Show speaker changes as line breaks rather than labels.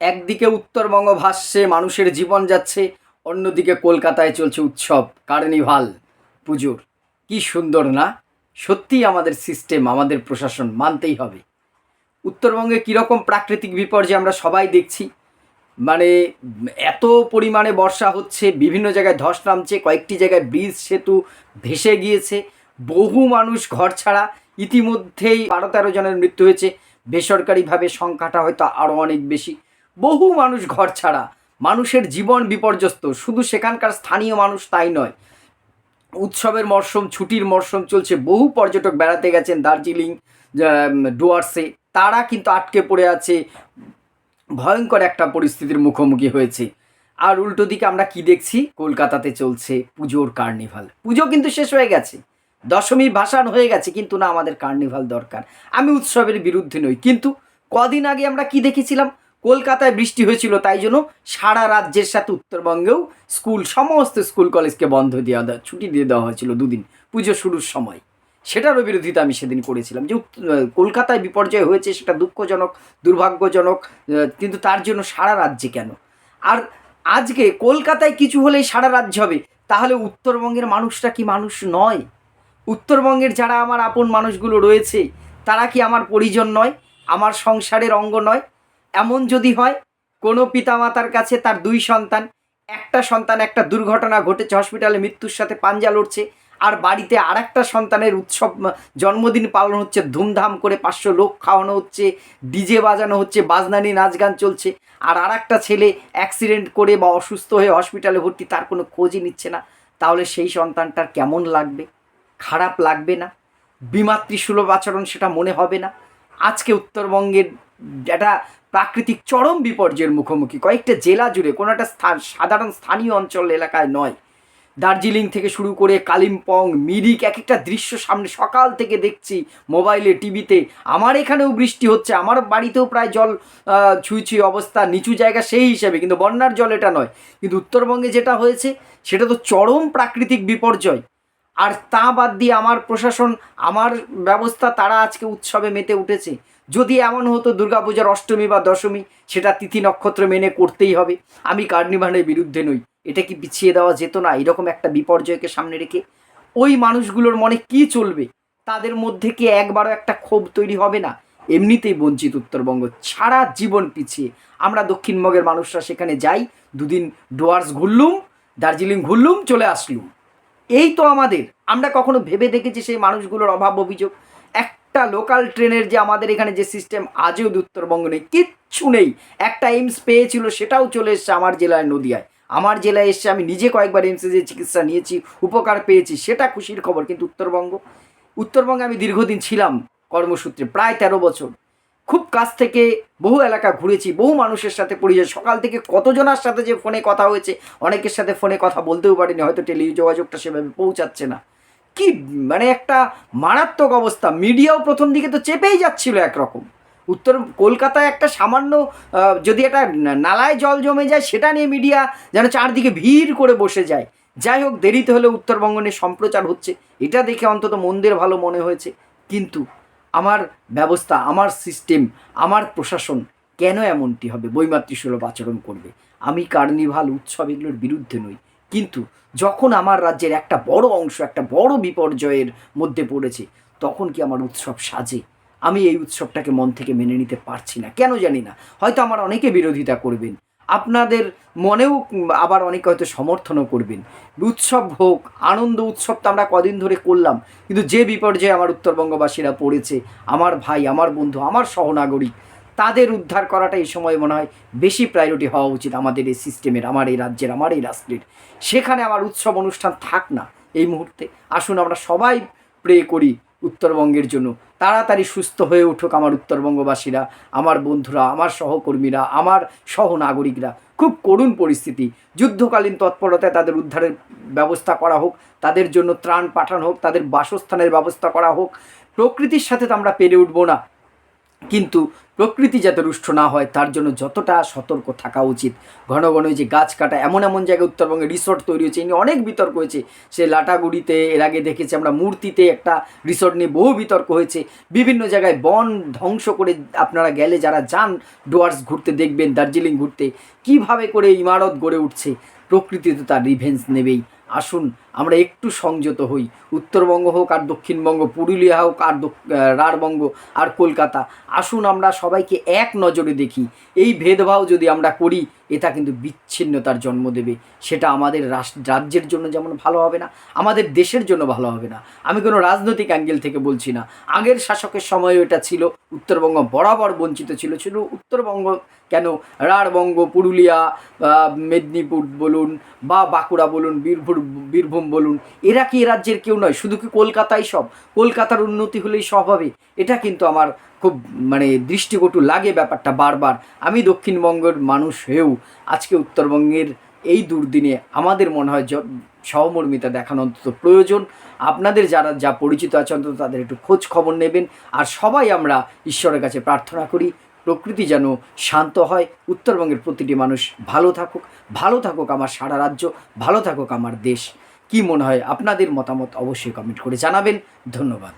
একদিকে উত্তরবঙ্গ ভাসছে, মানুষের জীবন যাচ্ছে, অন্যদিকে কলকাতায় চলছে উৎসব, কার্নিভাল। পুজোর, কি সুন্দর না? সত্যিই আমাদের সিস্টেম আমাদের প্রশাসন মানতেই হবে। উত্তরবঙ্গে কীরকম প্রাকৃতিক বিপর্যয় আমরা সবাই দেখছি। মানে এত পরিমাণে বর্ষা হচ্ছে, বিভিন্ন জায়গায় ধস নামছে, কয়েকটি জায়গায় ব্রিজ, সেতু ভেসে গিয়েছে। বহু মানুষ ঘর ছাড়া ইতিমধ্যেই বারো তেরো জনের মৃত্যু হয়েছে। বেসরকারিভাবে সংখ্যাটা হয়তো আরও অনেক বেশি। বহু মানুষ ঘর ছাড়া। মানুষের জীবন বিপর্যস্ত। শুধু সেখানকার স্থানীয় মানুষ তাই নয়। উৎসবের মরশুম, ছুটির মরশুম চলছে। বহু পর্যটক বেড়াতে গেছেন দার্জিলিং ডুয়ার্সে। তারা কিন্তু আটকে পড়ে আছে। ভয়ঙ্কর একটা পরিস্থিতির মুখোমুখি হয়েছে। আর উল্টো দিকে আমরা কি দেখছি? কলকাতাতে চলছে পুজোর কার্নিভাল। পুজো কিন্তু শেষ হয়ে গেছে। দশমী ভাসান হয়ে গেছে, কিন্তু না আমাদের কার্নিভাল দরকার। আমি উৎসবের বিরুদ্ধে নই। কিন্তু কদিন আগে আমরা কি দেখেছিলাম? কলকাতায় বৃষ্টি হয়েছিল, তাই জন্য সারা রাজ্যের সাথে উত্তরবঙ্গেও স্কুল, সমস্ত স্কুল কলেজকে বন্ধ দেওয়া দেওয়া, ছুটি দিয়ে দেওয়া হয়েছিল দুদিন, পুজো শুরুর সময়। সেটারও বিরোধিতা আমি সেদিন করেছিলাম, যে কলকাতায় বিপর্যয় হয়েছে, সেটা দুঃখজনক, দুর্ভাগ্যজনক কিন্তু তার জন্য সারা রাজ্যে কেন? আর আজকে কলকাতায় কিছু হলেই সারা রাজ্য হবে, তাহলে উত্তরবঙ্গের মানুষটা কি মানুষ নয়? উত্তরবঙ্গের যারা আমার আপন মানুষগুলো রয়েছে, তারা কি আমার পরিজন নয়? আমার সংসারের অঙ্গ নয়? এমন যদি হয়, কোনো পিতামাতার কাছে তার দুই সন্তান, একটা সন্তান, একটা দুর্ঘটনা ঘটেছে হসপিটালে মৃত্যুর সাথে পাঞ্জা লড়ছে, আর বাড়িতে আর একটা সন্তানের উৎসব জন্মদিন পালন হচ্ছে, ধুমধাম করে পাঁচশো লোক খাওয়ানো হচ্ছে, ডিজে বাজানো হচ্ছে বাজনানি নাচ গান চলছে, আর আর একটা ছেলে অ্যাক্সিডেন্ট করে বা অসুস্থ হয়ে হসপিটালে ভর্তি, তার কোনো খোঁজই নিচ্ছে না। তাহলে সেই সন্তানটার কেমন লাগবে? খারাপ লাগবে না? বিমাতৃসুলভ আচরণ সেটা মনে হবে না? আজকে উত্তরবঙ্গের একটা প্রাকৃতিক চরম বিপর্যয়ের মুখোমুখি। কয়েকটা জেলা জুড়ে কোনো একটা স্থান, সাধারণ স্থানীয় অঞ্চল এলাকায় নয়। দার্জিলিং থেকে শুরু করে কালিম্পং, মিরিক, এক একটা দৃশ্য সামনে সকাল থেকে দেখছি মোবাইলে, টিভিতে। আমার এখানেও বৃষ্টি হচ্ছে, আমার বাড়িতেও প্রায় জল ছুঁই ছুঁই অবস্থা, নিচু জায়গা সেই হিসাবে, কিন্তু বন্যার জল এটা নয়। কিন্তু উত্তরবঙ্গে যেটা হয়েছে, সেটা তো চরম প্রাকৃতিক বিপর্যয়। আর তা বাদ দিয়ে আমার প্রশাসন, আমার ব্যবস্থা তারা আজকে উৎসবে মেতে উঠেছে। যদি এমন হতো দুর্গাপূজার অষ্টমী বা দশমী, সেটা তিথি নক্ষত্র মেনে করতেই হবে। আমি কার্নিভালের বিরুদ্ধে নই। এটা কি পিছিয়ে দেওয়া যেত না? এরকম একটা বিপর্যয়কে সামনে রেখে ওই মানুষগুলোর মনে কি চলবে? তাদের মধ্যে কি একবারও একটা ক্ষোভ তৈরি হবে না? এমনিতেই বঞ্চিত উত্তরবঙ্গ সারা জীবন পিছিয়ে। আমরা দক্ষিণবঙ্গের মানুষরা সেখানে যাই, দুদিন ডুয়ার্স ঘুরলুম, দার্জিলিং ঘুরলুম, চলে আসলুম। এই তো আমাদের। আমরা কখনো ভেবে দেখেছি সেই মানুষগুলোর অভাব অভিযোগ। একটা লোকাল ট্রেনের যে আমাদের এখানে যে সিস্টেম আজও উত্তরবঙ্গ নেই, কিচ্ছু নেই। একটা এইমস পেয়েছিল, সেটাও চলে এসছে আমার জেলায় নদিয়ায়। আমার জেলায় এসছে আমি নিজে কয়েকবার এইমসে যে চিকিৎসা নিয়েছি, উপকার পেয়েছি, সেটা খুশির খবর। কিন্তু উত্তরবঙ্গ, উত্তরবঙ্গে আমি দীর্ঘদিন ছিলাম কর্মসূত্রে, প্রায় তেরো বছর। খুব কাছ থেকে বহু এলাকা ঘুরেছি, বহু মানুষের সাথে পরিচয়। সকাল থেকে কতজনার সাথে যে ফোনে কথা হয়েছে, অনেকের সাথে ফোনে কথা বলতেও পারিনি, হয়তো টেলি যোগাযোগটা সেভাবে পৌঁছাচ্ছে না। কি মানে একটা মারাত্মক অবস্থা। মিডিয়াও প্রথম দিকে তো চেপেই যাচ্ছিল একরকম। উত্তর, কলকাতায় একটা সামান্য যদি একটা নালায় জল জমে যায়, সেটা নিয়ে মিডিয়া যেন চারদিকে ভিড় করে বসে যায়। যাই হোক, দেরিতে হলে উত্তরবঙ্গ নিয়ে সম্প্রচার হচ্ছে। এটা দেখে অন্তত মন্দির ভালো মনে হয়েছে। কিন্তু আমার ব্যবস্থা, আমার সিস্টেম আমার প্রশাসন কেন এমনটি হবে? বৈমাতৃসুলভ আচরণ করবে। আমি কার্নিভাল উৎসব এগুলোর বিরুদ্ধে নই। কিন্তু যখন আমার রাজ্যের একটা বড় অংশ, একটা বড় বিপর্যয়ের মধ্যে পড়েছে, তখন কি আমার উৎসব সাজে? আমি এই উৎসবটাকে মন থেকে মেনে নিতে পারছি না। কেন জানি না। হয়তো আমার অনেকে বিরোধিতা করবেন। আপনাদের মনেও আবার অনেকে হয়তো সমর্থনও করবেন। উৎসব হোক, আনন্দ উৎসব তো আমরা কদিন ধরে করলাম, কিন্তু যে বিপর্যয়ে আমার উত্তরবঙ্গবাসীরা পড়েছে, আমার ভাই, আমার বন্ধু, আমার সহনাগরিক, তাদের উদ্ধার করাটা এই সময় মনে হয় বেশি প্রায়োরিটি হওয়া উচিত আমাদের এই সিস্টেমের আমার এই রাজ্যের, আমার এই রাষ্ট্রের। সেখানে আমার উৎসব অনুষ্ঠান থাক না এই মুহূর্তে। আসুন আমরা সবাই প্রে করি উত্তরবঙ্গের জন্য। তাড়াতাড়ি সুস্থ হয়ে উঠুক আমার উত্তরবঙ্গবাসীরা, আমার বন্ধুরা, আমার সহকর্মীরা, আমার সহনাগরিকরা। খুব করুণ পরিস্থিতি। যুদ্ধকালীন তৎপরতায় তাদের উদ্ধারের ব্যবস্থা করা হোক, তাদের জন্য ত্রাণ পাঠানো হোক, তাদের বাসস্থানের ব্যবস্থা করা হোক। প্রকৃতির সাথে তো আমরা পেরে উঠবো না। কিন্তু প্রকৃতি যাতে রুষ্ট না হয়, তার জন্য যতটা সতর্ক থাকা উচিত। ঘন ঘন যে গাছ কাটা, এমন এমন জায়গায় উত্তরবঙ্গে রিসোর্ট তৈরি হয়েছে নিয়ে অনেক বিতর্ক হয়েছে। সে লাটাগুড়িতে, এর আগে দেখেছি আমরা মূর্তিতে একটা রিসোর্ট নিয়ে বহু বিতর্ক হয়েছে। বিভিন্ন জায়গায় বন ধ্বংস করে আপনারা গেলে যারা যান, ডুয়ার্স ঘুরতে দেখবেন, দার্জিলিং ঘুরতে, কীভাবে করে ইমারত গড়ে উঠছে, প্রকৃতি তো তার রিভেন্স নেবেই। আসুন আমরা একটু সংযত হই। উত্তরবঙ্গ হোক আর দক্ষিণবঙ্গ, পুরুলিয়া হোক আর রাঢ়বঙ্গ আর কলকাতা। আসুন আমরা সবাইকে এক নজরে দেখি। এই ভেদভাব যদি আমরা করি, এটা কিন্তু বিচ্ছিন্নতার জন্ম দেবে। সেটা আমাদের রাজ্যের জন্য যেমন ভালো হবে না, আমাদের দেশের জন্য ভালো হবে না। আমি কোনো রাজনৈতিক অ্যাঙ্গেল থেকে বলছি না। আগের শাসকের সময় এটা ছিল। উত্তরবঙ্গ বরাবর বঞ্চিত ছিল। ছিল উত্তরবঙ্গ কেন? রাঢ়বঙ্গ, পুরুলিয়া মেদিনীপুর বলুন বা বাঁকুড়া বলুন, বীরভূম বীরভূম বলুন, এরা কি রাজ্যের কেউ নয়? শুধু কি কলকাতাই সব? কলকাতার উন্নতি হলেই সব হবে। এটা কিন্তু আমার খুব মানে দৃষ্টিকটু লাগে ব্যাপারটা বারবার। আমি দক্ষিণবঙ্গের মানুষ হয়েও আজকে উত্তরবঙ্গের এই দুর্দিনে আমাদের মনে হয় সহমর্মিতা দেখানো অন্তত প্রয়োজন। আপনাদের যারা, যা পরিচিত আছে অন্তত তাদের একটু খোঁজ খবর নেবেন। আর সবাই আমরা ঈশ্বরের কাছে প্রার্থনা করি, প্রকৃতি যেন শান্ত হয়। উত্তরবঙ্গের প্রতিটি মানুষ ভালো থাকুক। ভালো থাকুক আমার সারা রাজ্য। ভালো থাকুক আমার দেশ। কি মনে হয় আপনাদের মতামত অবশ্যই কমেন্ট করে জানাবেন। ধন্যবাদ।